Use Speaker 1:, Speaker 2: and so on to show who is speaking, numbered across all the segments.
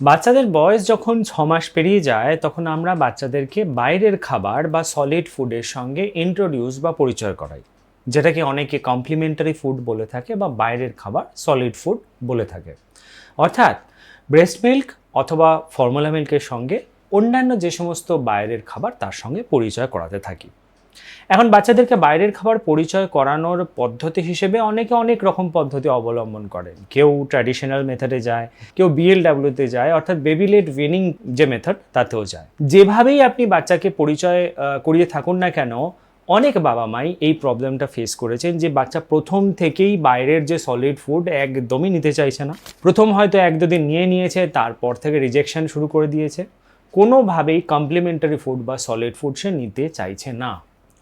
Speaker 1: বাচ্চাদের বয়স যখন ছ মাস পেরিয়ে যায়, তখন আমরা বাচ্চাদেরকে বাইরের খাবার বা সলিড ফুডের সঙ্গে ইন্ট্রোডিউস বা পরিচয় করাই। যেটাকে অনেকে কমপ্লিমেন্টারি ফুড বলে থাকে বা বাইরের খাবার সলিড ফুড বলে থাকে। অর্থাৎ ব্রেস্ট মিল্ক অথবা ফর্মুলা মিল্কের সঙ্গে অন্যান্য যে সমস্ত বাইরের খাবার তার সঙ্গে পরিচয় করাতে থাকি। এখন বাচ্চাদেরকে বাইরের খাবার পরিচয় করানোর পদ্ধতি হিসেবে অনেকে অনেক রকম পদ্ধতি অবলম্বন করেন। কেউ ট্র্যাডিশনাল মেথডে যায়, কেউ বিএলডাব্লিউতে যায়, অর্থাৎ বেবি উইনিং যে মেথড তাতেও যায়। যেভাবেই আপনি বাচ্চাকে পরিচয় করিয়ে থাকুন না কেন, অনেক বাবা মাই এই প্রবলেমটা ফেস করেছেন যে বাচ্চা প্রথম থেকেই বাইরের যে সলিড ফুড একদমই নিতে চাইছে না। প্রথম হয়তো এক দুদিন নিয়ে নিয়েছে, তারপর থেকে রিজেকশন শুরু করে দিয়েছে। কোনোভাবেই কমপ্লিমেন্টারি ফুড বা সলিড ফুড সে নিতে চাইছে না।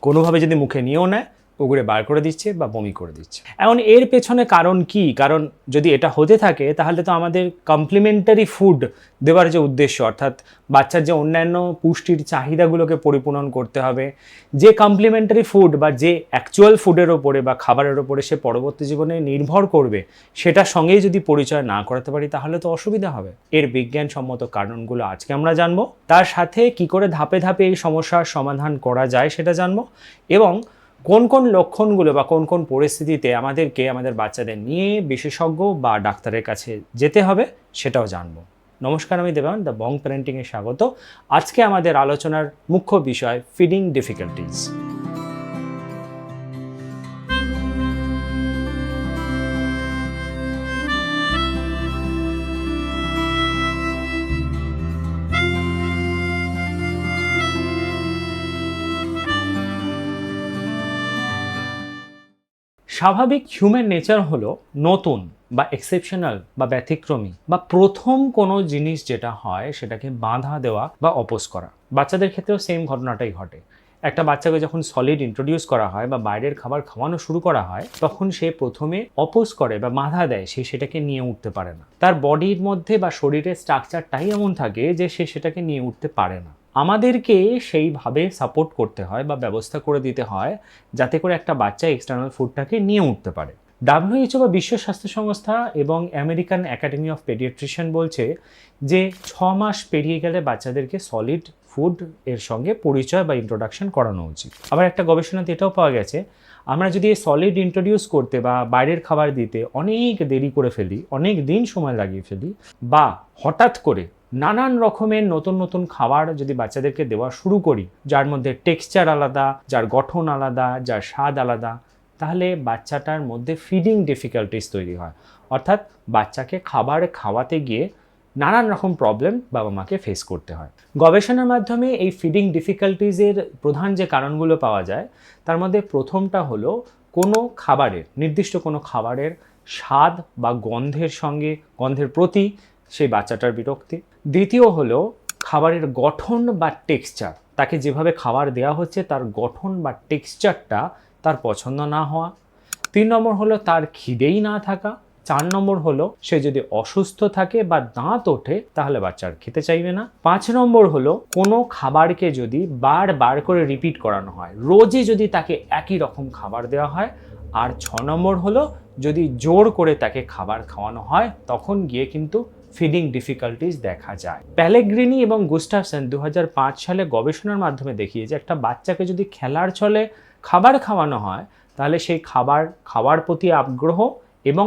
Speaker 1: কোনোভাবে যদি মুখে নিয়েও নেয় ওগুলো বার করে দিচ্ছে বা বমি করে দিচ্ছে। এখন এর পেছনে কারণ কি? কারণ যদি এটা হতে থাকে, তাহলে তো আমাদের কমপ্লিমেন্টারি ফুড দেওয়ার যে উদ্দেশ্য, অর্থাৎ বাচ্চার যে অন্যান্য পুষ্টির চাহিদাগুলোকে পরিপূরণ করতে হবে, যে কমপ্লিমেন্টারি ফুড বা যে অ্যাকচুয়াল ফুডের ওপরে বা খাবারের ওপরে সে পরবর্তী জীবনে নির্ভর করবে, সেটার সঙ্গেই যদি পরিচয় না করাতে পারি, তাহলে তো অসুবিধা হবে। এর বিজ্ঞানসম্মত কারণগুলো আজকে আমরা জানব। তার সাথে কি করে ধাপে ধাপে এই সমস্যার সমাধান করা যায়, সেটা জানব। এবং কোন কোন লক্ষণগুলো বা কোন কোন পরিস্থিতিতে আমাদেরকে, আমাদের বাচ্চাদের নিয়ে বিশেষজ্ঞ বা ডাক্তারের কাছে যেতে হবে সেটাও জানব। নমস্কার, আমি দেবান দ্য বং প্যারেন্টিংয়ে স্বাগত। আজকে আমাদের আলোচনার মুখ্য বিষয় ফিডিং ডিফিকাল্টিজ স্বাভাবিক হিউম্যান নেচার হলো নতুন বা এক্সেপশনাল বা ব্যতিক্রমী বা প্রথম কোনো জিনিস যেটা হয় সেটাকে বাধা দেওয়া বা অপোজ করা। বাচ্চাদের ক্ষেত্রেও সেম ঘটনাটাই ঘটে। একটা বাচ্চাকে যখন সলিড ইন্ট্রোডিউস করা হয় বা বাইরের খাবার খাওয়ানো শুরু করা হয়, তখন সে প্রথমে অপোজ করে বা বাধা দেয়, সে সেটাকে নিয়ে উঠতে পারে না। তার বডির মধ্যে বা শরীরের স্ট্রাকচারটাই এমন থাকে যে সে সেটাকে নিয়ে উঠতে পারে না। আমাদেরকে সেইভাবে সাপোর্ট করতে হয় বা ব্যবস্থা করে দিতে হয় যাতে করে একটা বাচ্চা এক্সটার্নাল ফুডটাকে নিয়ে উঠতে পারে। ডাব্লিউএইচও বা বিশ্ব স্বাস্থ্য সংস্থা এবং আমেরিকান একাডেমি অফ পেডিয়াট্রিশিয়ান বলছে যে ছ মাস পেরিয়ে গেলে বাচ্চাদেরকে সলিড ফুড এর সঙ্গে পরিচয় বা ইন্ট্রোডাকশন করানো উচিত। আবার একটা গবেষণাতে এটাও পাওয়া গেছে, আমরা যদি এই সলিড ইন্ট্রোডিউস করতে বা বাইরের খাবার দিতে অনেক দেরি করে ফেলি, অনেক দিন সময় লাগিয়ে ফেলি বা হঠাৎ করে নানান রকমের নতুন নতুন খাবার যদি বাচ্চাদেরকে দেওয়া শুরু করি, যার মধ্যে টেক্সচার আলাদা, যার গঠন আলাদা, যার স্বাদ আলাদা, তাহলে বাচ্চাটার মধ্যে ফিডিং ডিফিকাল্টিস তৈরি হয়। অর্থাৎ বাচ্চাকে খাবার খাওয়াতে গিয়ে নানান রকম প্রবলেম বাবা মাকে ফেস করতে হয়। গবেষণার মাধ্যমে এই ফিডিং ডিফিকাল্টিজের প্রধান যে কারণগুলো পাওয়া যায়, তার মধ্যে প্রথমটা হলো কোনো খাবারের, নির্দিষ্ট কোনো খাবারের স্বাদ বা গন্ধের সঙ্গে, গন্ধের প্রতি সেই বাচ্চাটার বিরক্তি। দ্বিতীয় হলো খাবারের গঠন বা টেক্সচার তাকে যেভাবে খাবার দেওয়া হচ্ছে, তার গঠন বা টেক্সচারটা তার পছন্দ না হওয়া। তিন নম্বর হলো তার খিদেই না থাকা। চার নম্বর হলো সে যদি অসুস্থ থাকে বা দাঁত ওঠে, তাহলে বাচ্চার খেতে চাইবে না। পাঁচ নম্বর হলো কোনো খাবারকে যদি বার বার করে রিপিট করানো হয়, রোজই যদি তাকে একই রকম খাবার দেওয়া হয়। আর ছ নম্বর হলো যদি জোর করে তাকে খাবার খাওয়ানো হয়, তখন গিয়ে কিন্তু ফিডিং ডিফিকাল্টিস দেখা যায়। প্যালেগ্রিনি এবং গুস্টাফসন দু সালে গবেষণার মাধ্যমে দেখিয়েছে, একটা বাচ্চাকে যদি খেলার ছলে খাবার খাওয়ানো হয়, তাহলে সেই খাবার, খাওয়ার প্রতি আগ্রহ এবং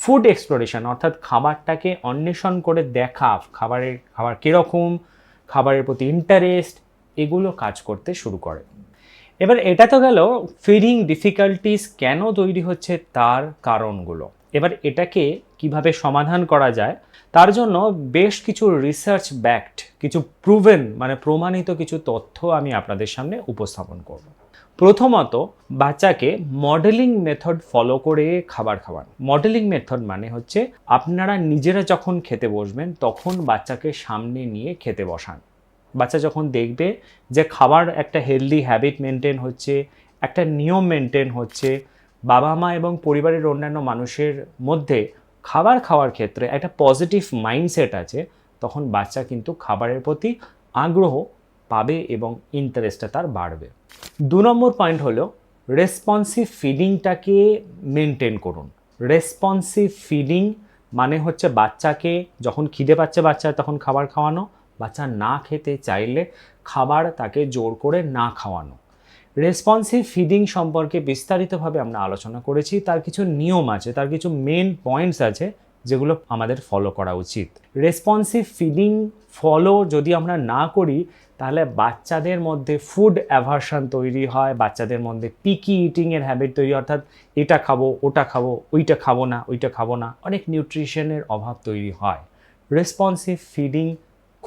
Speaker 1: ফুড এক্সপ্লোরেশন অর্থাৎ খাবারটাকে অন্বেষণ করে দেখা, খাবারের, খাবার কীরকম, খাবারের প্রতি ইন্টারেস্ট এগুলো কাজ করতে শুরু করে। এবার এটা তো গেল ফিডিং ডিফিকাল্টিস কেন তৈরি হচ্ছে তার কারণগুলো। এবার এটাকে কীভাবে সমাধান করা যায়, তার জন্য বেশ কিছু রিসার্চ ব্যাকড কিছু প্রুভেন মানে প্রমাণিত কিছু তথ্য আমি আপনাদের সামনে উপস্থাপন করব। প্রথমত, বাচ্চাকে মডেলিং মেথড ফলো করে খাবার খাওয়ান। মডেলিং মেথড মানে হচ্ছে আপনারা নিজেরা যখন খেতে বসবেন, তখন বাচ্চাকে সামনে নিয়ে খেতে বসান। বাচ্চা যখন দেখবে যে খাবার একটা হেলদি হ্যাবিট মেনটেন হচ্ছে, একটা নিয়ম মেনটেন হচ্ছে, বাবা মা এবং পরিবারের অন্যান্য মানুষের মধ্যে খাবার খাওয়ার ক্ষেত্রে একটা পজিটিভ মাইন্ডসেট আছে, তখন বাচ্চা কিন্তু খাবারের প্রতি আগ্রহ পাবে এবং ইন্টারেস্টটা তার বাড়বে। দু নম্বর পয়েন্ট হলো রেসপন্সিভ ফিডিংটাকে মেনটেন করুন। রেসপন্সিভ ফিডিং মানে হচ্ছে বাচ্চাকে যখন খিদে পাচ্ছে বাচ্চা, তখন খাবার খাওয়ানো। বাচ্চা না খেতে চাইলে খাবার তাকে জোর করে না খাওয়ানো। রেসপন্সিভ ফিডিং সম্পর্কে বিস্তারিতভাবে আমরা আলোচনা করেছি। তার কিছু নিয়ম আছে, তার কিছু মেন পয়েন্টস আছে, যেগুলো আমাদের ফলো করা উচিত। রেসপন্সিভ ফিডিং ফলো যদি আমরা না করি, তাহলে বাচ্চাদের মধ্যে ফুড অ্যাভার্শন তৈরি হয়, বাচ্চাদের মধ্যে পিকি ইটিংয়ের হ্যাবিট তৈরি অর্থাৎ এটা খাব, ওটা খাব, ওইটা খাব না, ওইটা খাব না, অনেক নিউট্রিশনের অভাব তৈরি হয়। রেসপন্সিভ ফিডিং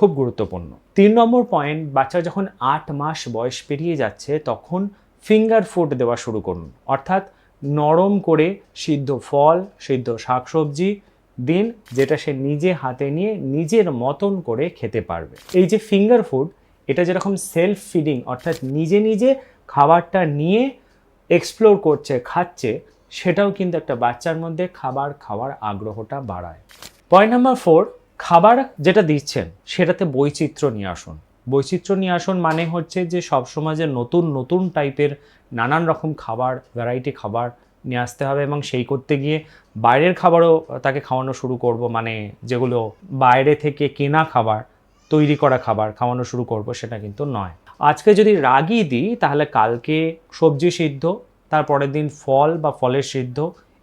Speaker 1: খুব গুরুত্বপূর্ণ। তিন নম্বর পয়েন্ট বাচ্চা যখন আট মাস বয়স পেরিয়ে যাচ্ছে, তখন ফিঙ্গার ফুড দেওয়া শুরু করুন। অর্থাৎ নরম করে সিদ্ধ ফল, সিদ্ধ শাকসবজি দিন যেটা সে নিজে হাতে নিয়ে নিজের মতন করে খেতে পারবে। এই যে ফিঙ্গার ফুড এটা যেরকম সেলফ ফিডিং অর্থাৎ নিজে নিজে খাবারটা নিয়ে এক্সপ্লোর করছে, খাচ্ছে, সেটাও কিন্তু একটা বাচ্চার মধ্যে খাবার খাওয়ার আগ্রহটা বাড়ায়। পয়েন্ট নাম্বার ফোর খাবার যেটা দিচ্ছেন, সেটাতে বৈচিত্র্য নিয়ে আসুন। বৈচিত্র্য নিয়ে আসুন মানে হচ্ছে যে সবসময় যে নতুন নতুন টাইপের নানান রকম খাবার ভ্যারাইটি খাবার নিয়ে আসতে হবে এবং সেই করতে গিয়ে বাইরের খাবারও তাকে খাওয়ানো শুরু করব মানে যেগুলো বাইরে থেকে কেনা খাবার, তৈরি করা খাবার খাওয়ানো শুরু করব সেটা কিন্তু নয়। আজকে যদি রাগি দিই, তাহলে কালকে সবজি সিদ্ধ তারপরের দিন ফল বা ফলের সিদ্ধ,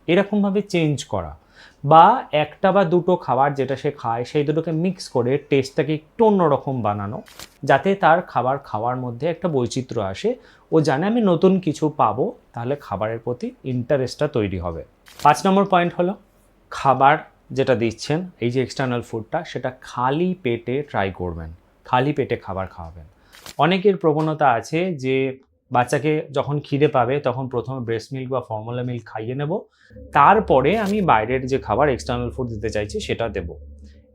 Speaker 1: এরকমভাবে চেঞ্জ করা। বা একটা বা দুটো খাবার যেটা সে খায়, সেই দুটোকে মিক্স করে টেস্টটাকে একটু অন্যরকম বানানো, যাতে তার খাবার খাওয়ার মধ্যে একটা বৈচিত্র্য আসে। ও জানে আমি নতুন কিছু পাবো, তাহলে খাবারের প্রতি ইন্টারেস্টটা তৈরি হবে। পাঁচ নম্বর পয়েন্ট হলো, খাবার যেটা দিচ্ছেন, এই যে এক্সটার্নাল ফুডটা সেটা খালি পেটে ট্রাই করবেন, খালি পেটে খাবার খাওয়াবেন। অনেকের প্রবণতা আছে যে বাচ্চাকে যখন খিদে পাবে তখন প্রথমে ব্রেস্ট মিল্ক বা ফর্মুলা মিল্ক খাইয়ে নেব। তারপরে আমি বাইরের যে খাবার এক্সটার্নাল ফুড দিতে চাইছি সেটা দেব।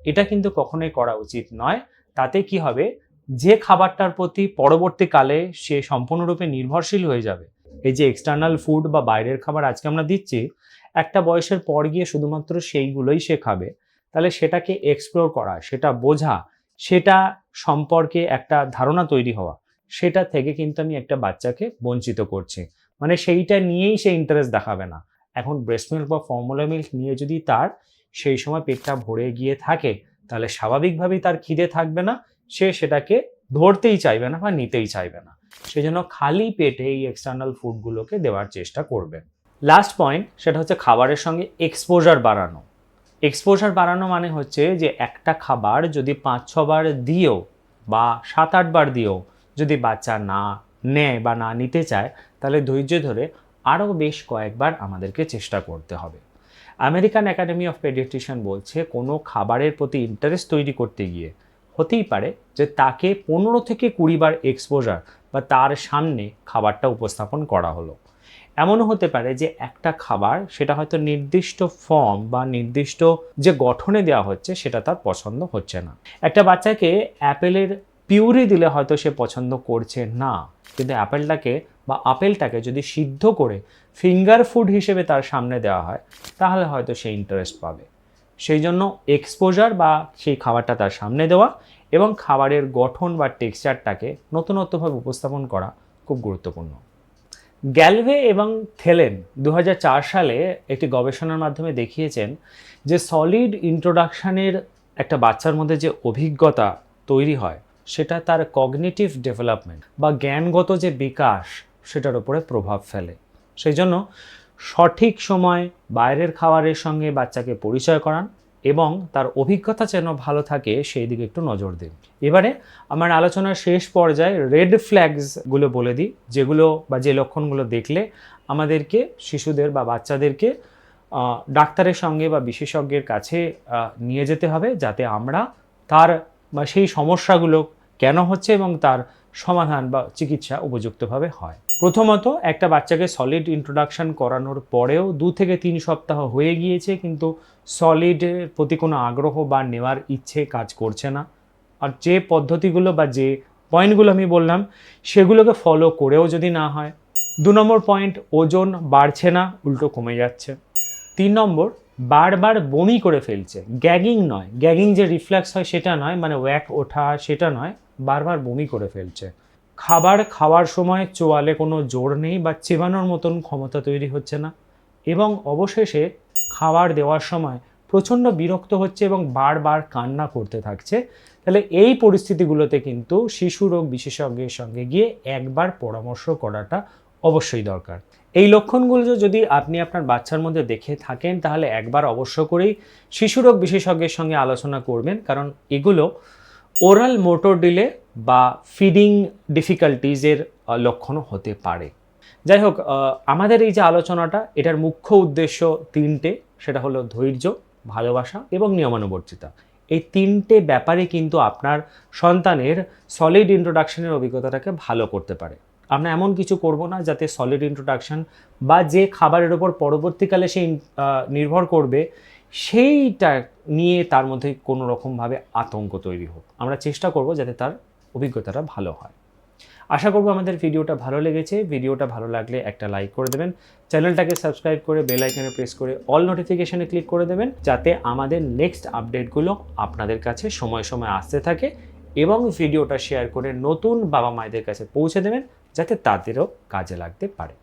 Speaker 1: এটা কিন্তু কখনোই করা উচিত নয়। তাতে কি হবে? যে খাবারটার প্রতি পরবর্তীকালে সে সম্পূর্ণরূপে নির্ভরশীল হয়ে যাবে, এই যে এক্সটার্নাল ফুড বা বাইরের খাবার আজকে আমরা দিচ্ছি, একটা বয়সের পর গিয়ে শুধুমাত্র সেইগুলোই সে খাবে। তাহলে সেটাকে এক্সপ্লোর করা, সেটা বোঝা, সেটা সম্পর্কে একটা ধারণা তৈরি হওয়া। সেটা থেকে কিন্তু আমি একটা বাচ্চাকে বঞ্চিত করছি। মানে সেইটা নিয়েই সে ইন্টারেস্ট দেখাবে না। এখন ব্রেস্ট মিল্ক বা ফর্মুলা মিল্ক নিয়ে যদি তার সেই সময় পেটটা ভরে গিয়ে থাকে, তাহলে স্বাভাবিকভাবেই তার খিদে থাকবে না, সে সেটাকে ধরতেই চাইবে না বা নিতেই চাইবে না। সেই জন্য খালি পেটে এই এক্সটার্নাল ফুডগুলোকে দেওয়ার চেষ্টা করবেন লাস্ট পয়েন্ট সেটা হচ্ছে খাবারের সঙ্গে এক্সপোজার বাড়ানো। এক্সপোজার বাড়ানো মানে হচ্ছে যে একটা খাবার যদি পাঁচ ছবার দিও বা সাত আটবার দিয়েও যদি বাচ্চা না নেয় বা না নিতে চায়, তাহলে ধৈর্য ধরে আরও বেশ কয়েকবার আমাদেরকে চেষ্টা করতে হবে। আমেরিকান একাডেমি অফ পেডিয়াট্রিশিয়ান বলছে, কোনো খাবারের প্রতি ইন্টারেস্ট তৈরি করতে গিয়ে হতেই পারে যে তাকে পনেরো থেকে কুড়ি বার এক্সপোজার বা তার সামনে খাবারটা উপস্থাপন করা হলো। এমনও হতে পারে যে একটা খাবার সেটা হয়তো নির্দিষ্ট ফর্ম বা নির্দিষ্ট যে গঠনে দেওয়া হচ্ছে সেটা তার পছন্দ হচ্ছে না। একটা বাচ্চাকে অ্যাপেলের পিউরি দিলে হয়তো সে পছন্দ করছে না। কিন্তু অ্যাপেলটাকে বা আপেলটাকে যদি সিদ্ধ করে ফিঙ্গার ফুড হিসেবে তার সামনে দেওয়া হয়, তাহলে হয়তো সে ইন্টারেস্ট পাবে। সেই জন্য এক্সপোজার বা সেই খাবারটা তার সামনে দেওয়া এবং খাবারের গঠন বা টেক্সচারটাকে নতুনত্বভাবে উপস্থাপন করা খুব গুরুত্বপূর্ণ। গ্যালভে এবং থেলেন দু হাজার চার সালে একটি গবেষণার মাধ্যমে দেখিয়েছেন যে সলিড ইন্ট্রোডাকশানের একটা বাচ্চার মধ্যে যে অভিজ্ঞতা তৈরি হয় সেটা তার কগনিটিভ ডেভেলপমেন্ট বা জ্ঞানগত যে বিকাশ, সেটার উপরে প্রভাব ফেলে। সেই জন্য সঠিক সময় বাইরের খাবারের সঙ্গে বাচ্চাকে পরিচয় করান এবং তার অভিজ্ঞতা যেন ভালো থাকে, সেই দিকে একটু নজর দিন। এবারে আমার আলোচনার শেষ পর্যায়ে রেড ফ্ল্যাগসগুলো বলে দিই, যেগুলো বা যে লক্ষণগুলো দেখলে আমাদেরকে, শিশুদের বা বাচ্চাদেরকে ডাক্তারের সঙ্গে বা বিশেষজ্ঞের কাছে নিয়ে যেতে হবে, যাতে আমরা তার বা সেই সমস্যাগুলো কেন হচ্ছে এবং তার সমাধান বা চিকিৎসা উপযুক্তভাবে হয়। প্রথমত, একটা বাচ্চাকে সলিড ইন্ট্রোডাকশন করানোর পরেও দু থেকে তিন সপ্তাহ হয়ে গিয়েছে কিন্তু সলিডের প্রতি কোনো আগ্রহ বা নেওয়ার ইচ্ছে কাজ করছে না। আর যে পদ্ধতিগুলো বা যে পয়েন্টগুলো আমি বললাম, সেগুলোকে ফলো করেও যদি না হয়, দু নম্বর পয়েন্ট ওজন বাড়ছে না, উল্টো কমে যাচ্ছে। তিন নম্বর বারবার বমি করে ফেলছে। গ্যাগিং নয়। গ্যাগিং যে রিফ্লেক্স হয় সেটা নয় মানে ওয়াক ওঠা সেটা নয়, বারবার বমি করে ফেলছে। খাবার খাওয়ার সময় চোয়ালে কোনো জোর নেই বা চেবানোর মতন ক্ষমতা তৈরি হচ্ছে না। এবং অবশেষে খাবার দেওয়ার সময় প্রচণ্ড বিরক্ত হচ্ছে এবং বারবার কান্না করতে থাকছে। তাহলে এই পরিস্থিতিগুলোতে কিন্তু শিশু রোগ বিশেষজ্ঞের সঙ্গে গিয়ে একবার পরামর্শ করাটা অবশ্যই দরকার। এই লক্ষণগুলো যদি আপনি আপনার বাচ্চার মধ্যে দেখে থাকেন, তাহলে একবার অবশ্য করেই শিশুরোগ বিশেষজ্ঞের সঙ্গে আলোচনা করবেন। কারণ এগুলো ওরাল মোটর ডিলে বা ফিডিং ডিফিকাল্টিজের লক্ষণও হতে পারে। যাই হোক আমাদের এই যে আলোচনাটা, এটার মুখ্য উদ্দেশ্য তিনটে। সেটা হলো ধৈর্য, ভালোবাসা এবং নিয়মানুবর্তিতা। এই তিনটে ব্যাপারে কিন্তু আপনার সন্তানের সলিড ইন্ট্রোডাকশনের অভিজ্ঞতাটাকে ভালো করতে পারে। আমরা এমন কিছু করব না যাতে সলিড ইন্ট্রোডাকশন বা যে খাবারের ওপর পরবর্তীকালে সেই নির্ভর করবে, সেইটা নিয়ে তার মধ্যে কোনো রকমভাবে আতঙ্ক তৈরি হোক। আমরা চেষ্টা করব যাতে তার অভিজ্ঞতাটা ভালো হয়। আশা করব আমাদের ভিডিওটা ভালো লেগেছে। ভিডিওটা ভালো লাগলে একটা লাইক করে দেবেন। চ্যানেলটাকে সাবস্ক্রাইব করে বেল আইকনে প্রেস করে অল নোটিফিকেশনে ক্লিক করে দেবেন যাতে আমাদের নেক্সট আপডেটগুলো আপনাদের কাছে সময় সময় আসতে থাকে এবং ভিডিওটা শেয়ার করে নতুন বাবা মায়েদের কাছে পৌঁছে দেবেন। যাতে তাদেরও কাজে লাগতে পারে।